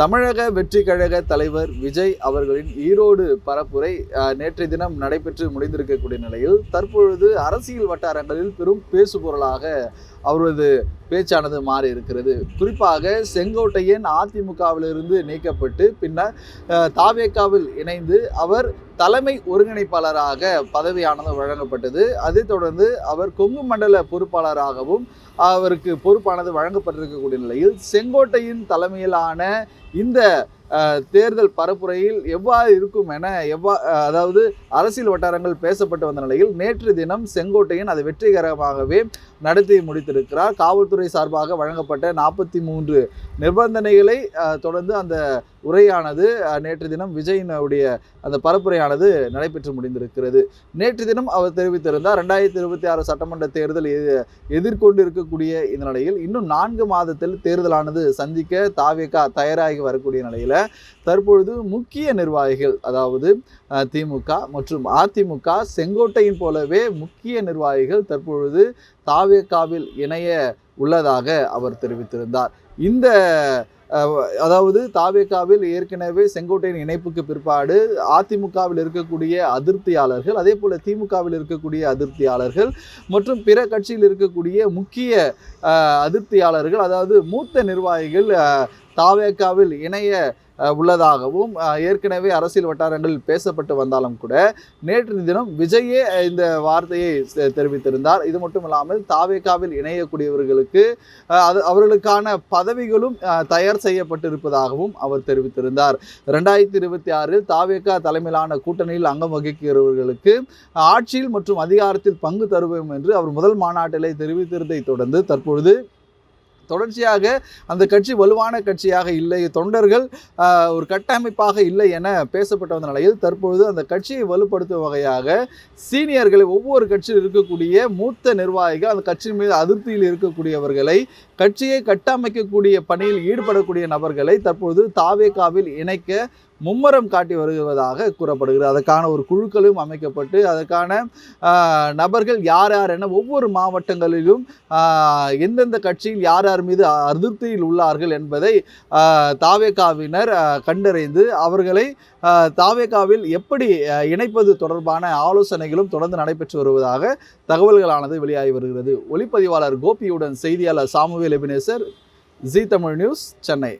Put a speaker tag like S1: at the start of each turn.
S1: தமிழக வெற்றி கழக தலைவர் விஜய் அவர்களின் ஈரோடு பரப்புரை நேற்றைய தினம் நடைபெற்று முடிந்திருக்கக்கூடிய நிலையில் தற்பொழுது அரசியல் வட்டாரங்களில் பெரும் பேசுபொருளாக அவரது பேச்சானது மாறி இருக்கிறது. குறிப்பாக செங்கோட்டையன் அதிமுகவிலிருந்து நீக்கப்பட்டு பின்னர் தாவேக்காவில் இணைந்து அவர் தலைமை ஒருங்கிணைப்பாளராக பதவியானது வழங்கப்பட்டது. அதைத் தொடர்ந்து அவர் கொங்கு மண்டல பொறுப்பாளராகவும் அவருக்கு பொறுப்பானது வழங்கப்பட்டிருக்கக்கூடிய நிலையில் செங்கோட்டையின் தலைமையிலான இந்த தேர்தல் பரப்புரையில் எவ்வாறு இருக்கும் என எவ்வா அதாவது அரசியல் வட்டாரங்கள் பேசப்பட்டு வந்த நிலையில் நேற்று தினம் செங்கோட்டையன் அதை வெற்றிகரமாகவே நடத்தி முடித்திருக்கிறார். காவல்துறை சார்பாக வழங்கப்பட்ட நாற்பத்தி மூன்று நிபந்தனைகளை தொடர்ந்து அந்த உரையானது நேற்று தினம் விஜயினுடைய அந்த பரப்புரையானது நடைபெற்று முடிந்திருக்கிறது. நேற்று தினம் அவர் தெரிவித்திருந்தார் ரெண்டாயிரத்தி இருபத்தி ஆறு சட்டமன்ற தேர்தல் எதிர்கொண்டு இருக்கக்கூடிய இந்த நிலையில் இன்னும் நான்கு மாதத்தில் தேர்தலானது சந்திக்க தாவேக்கா தயாராகி வரக்கூடிய நிலையில் தற்பொழுது முக்கிய நிர்வாகிகள் அதாவது திமுக மற்றும் அதிமுக செங்கோட்டையின் போலவே முக்கிய நிர்வாகிகள் தற்பொழுது தாவேகாவில் இணைய உள்ளதாக அவர் தெரிவித்திருந்தார். இந்த அதாவது தாவேகாவில் ஏற்கனவே செங்கோட்டையின் இணைப்புக்கு பிற்பாடு அதிமுகவில் இருக்கக்கூடிய அதிருப்தியாளர்கள் அதே போல திமுகவில் இருக்கக்கூடிய அதிருப்தியாளர்கள் மற்றும் பிற கட்சியில் இருக்கக்கூடிய முக்கிய அதிருப்தியாளர்கள் அதாவது மூத்த நிர்வாகிகள் தாவேக்காவில் இணைய உள்ளதாகவும் ஏற்கனவே அரசியல் வட்டாரங்களில் பேசப்பட்டு வந்தாலும் கூட நேற்று தினம் விஜயே இந்த வார்த்தையை தெரிவித்திருந்தார். இது மட்டும் இல்லாமல் தாவேகாவில் இணையக்கூடியவர்களுக்கு அது அவர்களுக்கான பதவிகளும் தயார் செய்யப்பட்டிருப்பதாகவும் அவர் தெரிவித்திருந்தார். ரெண்டாயிரத்தி இருபத்தி ஆறில் தாவேக்கா தலைமையிலான கூட்டணியில் அங்கம் வகிக்கிறவர்களுக்கு ஆட்சியில் மற்றும் அதிகாரத்தில் பங்கு தருவோம் என்று அவர் முதல் மாநாட்டிலே தெரிவித்திருந்ததை தொடர்ந்து தற்பொழுது தொடர்ச்சியாக அந்த கட்சி வலுவான கட்சியாக இல்லை தொண்டர்கள் ஒரு கட்டமைப்பாக இல்லை என பேசப்பட்ட வந்த நிலையில் தற்பொழுது அந்த கட்சியை வலுப்படுத்தும் வகையாக சீனியர்களை ஒவ்வொரு கட்சியில் இருக்கக்கூடிய மூத்த நிர்வாகிகள் அந்த கட்சியின் மீது அதிருப்தியில் இருக்கக்கூடியவர்களை கட்சியை கட்டமைக்கக்கூடிய பணியில் ஈடுபடக்கூடிய நபர்களை தற்பொழுது தாவேகாவில் இணைக்க மும்முரம் காட்டி வருவதாக கூறப்படுகிறது. அதற்கான ஒரு குழுக்களும் அமைக்கப்பட்டு அதற்கான நபர்கள் யார் யார் என ஒவ்வொரு மாவட்டங்களிலும் எந்தெந்த கட்சியில் யார் யார் மீது அதிருப்தியில் உள்ளார்கள் என்பதை தாவேகாவினர் கண்டறிந்து அவர்களை தாவேகாவில் எப்படி இணைப்பது தொடர்பான ஆலோசனைகளும் தொடர்ந்து நடைபெற்று வருவதாக தகவல்களானது வெளியாகி வருகிறது. ஒளிப்பதிவாளர் கோபியுடன் செய்தியாளர் Samuel Ebenezer Zee Tamil news Chennai.